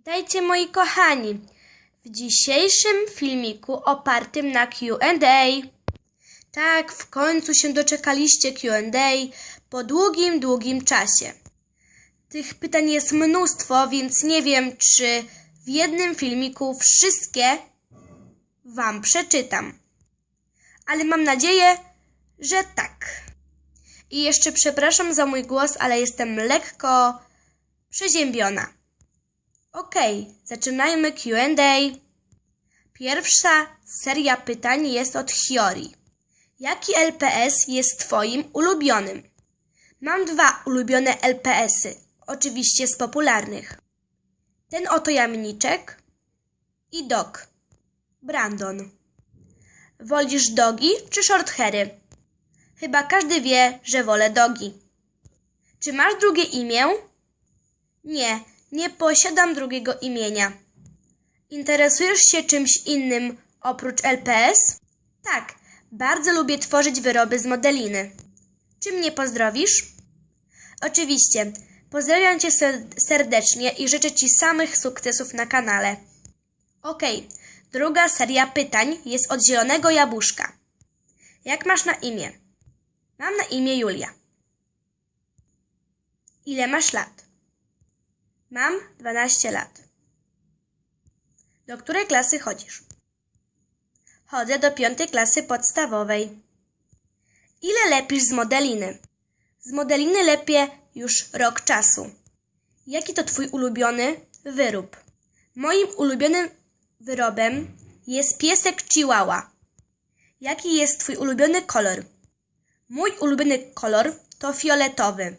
Witajcie moi kochani w dzisiejszym filmiku opartym na Q&A. Tak, w końcu się doczekaliście Q&A po długim, długim czasie. Tych pytań jest mnóstwo, więc nie wiem, czy w jednym filmiku wszystkie Wam przeczytam. Ale mam nadzieję, że tak. I jeszcze przepraszam za mój głos, ale jestem lekko przeziębiona. Okej, zaczynajmy QA. Pierwsza seria pytań jest od Hiori. Jaki LPS jest Twoim ulubionym? Mam dwa ulubione LPS-y, oczywiście z popularnych. Ten oto jamniczek i dog. Brandon. Wolisz dogi czy shorthairy? Chyba każdy wie, że wolę dogi. Czy masz drugie imię? Nie, nie posiadam drugiego imienia. Interesujesz się czymś innym oprócz LPS? Tak, bardzo lubię tworzyć wyroby z modeliny. Czy mnie pozdrowisz? Oczywiście. Pozdrawiam Cię ser- serdecznie i życzę Ci samych sukcesów na kanale. Okej, druga seria pytań jest od zielonego jabłuszka. Jak masz na imię? Mam na imię Julia. Ile masz lat? Mam 12 lat. Do której klasy chodzisz? Chodzę do piątej klasy podstawowej. Ile lepisz z modeliny? Z modeliny lepię już rok czasu. Jaki to twój ulubiony wyrób? Moim ulubionym wyrobem jest piesek Chihuahua. Jaki jest twój ulubiony kolor? Mój ulubiony kolor to fioletowy.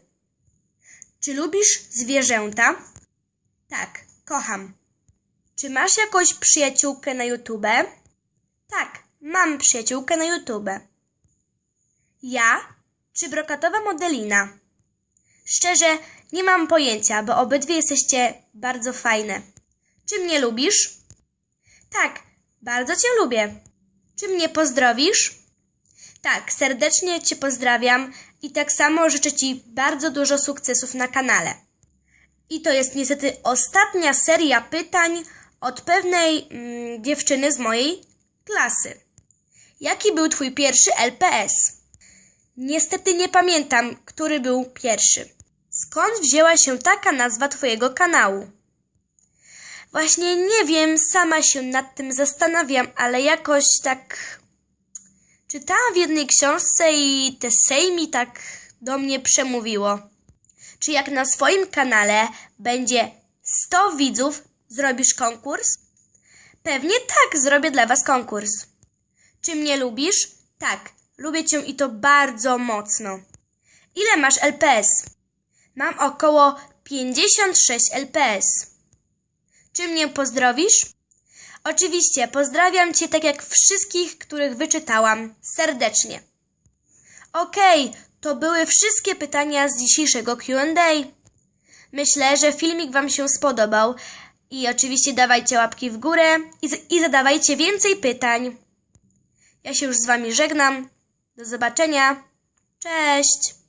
Czy lubisz zwierzęta? Tak, kocham. Czy masz jakąś przyjaciółkę na YouTube? Tak, mam przyjaciółkę na YouTube. Ja czy brokatowa modelina? Szczerze, nie mam pojęcia, bo obydwie jesteście bardzo fajne. Czy mnie lubisz? Tak, bardzo Cię lubię. Czy mnie pozdrowisz? Tak, serdecznie Cię pozdrawiam i tak samo życzę Ci bardzo dużo sukcesów na kanale. I to jest niestety ostatnia seria pytań od pewnej mm, dziewczyny z mojej klasy. Jaki był Twój pierwszy LPS? Niestety nie pamiętam, który był pierwszy. Skąd wzięła się taka nazwa Twojego kanału? Właśnie nie wiem, sama się nad tym zastanawiam, ale jakoś tak czytałam w jednej książce i te sejmi tak do mnie przemówiło. Czy jak na swoim kanale będzie 100 widzów, zrobisz konkurs? Pewnie tak, zrobię dla Was konkurs. Czy mnie lubisz? Tak, lubię Cię i to bardzo mocno. Ile masz LPS? Mam około 56 LPS. Czy mnie pozdrowisz? Oczywiście, pozdrawiam Cię tak jak wszystkich, których wyczytałam. Serdecznie. Okej, to były wszystkie pytania z dzisiejszego QA. Myślę, że filmik Wam się spodobał. I oczywiście dawajcie łapki w górę i, i zadawajcie więcej pytań. Ja się już z Wami żegnam. Do zobaczenia. Cześć!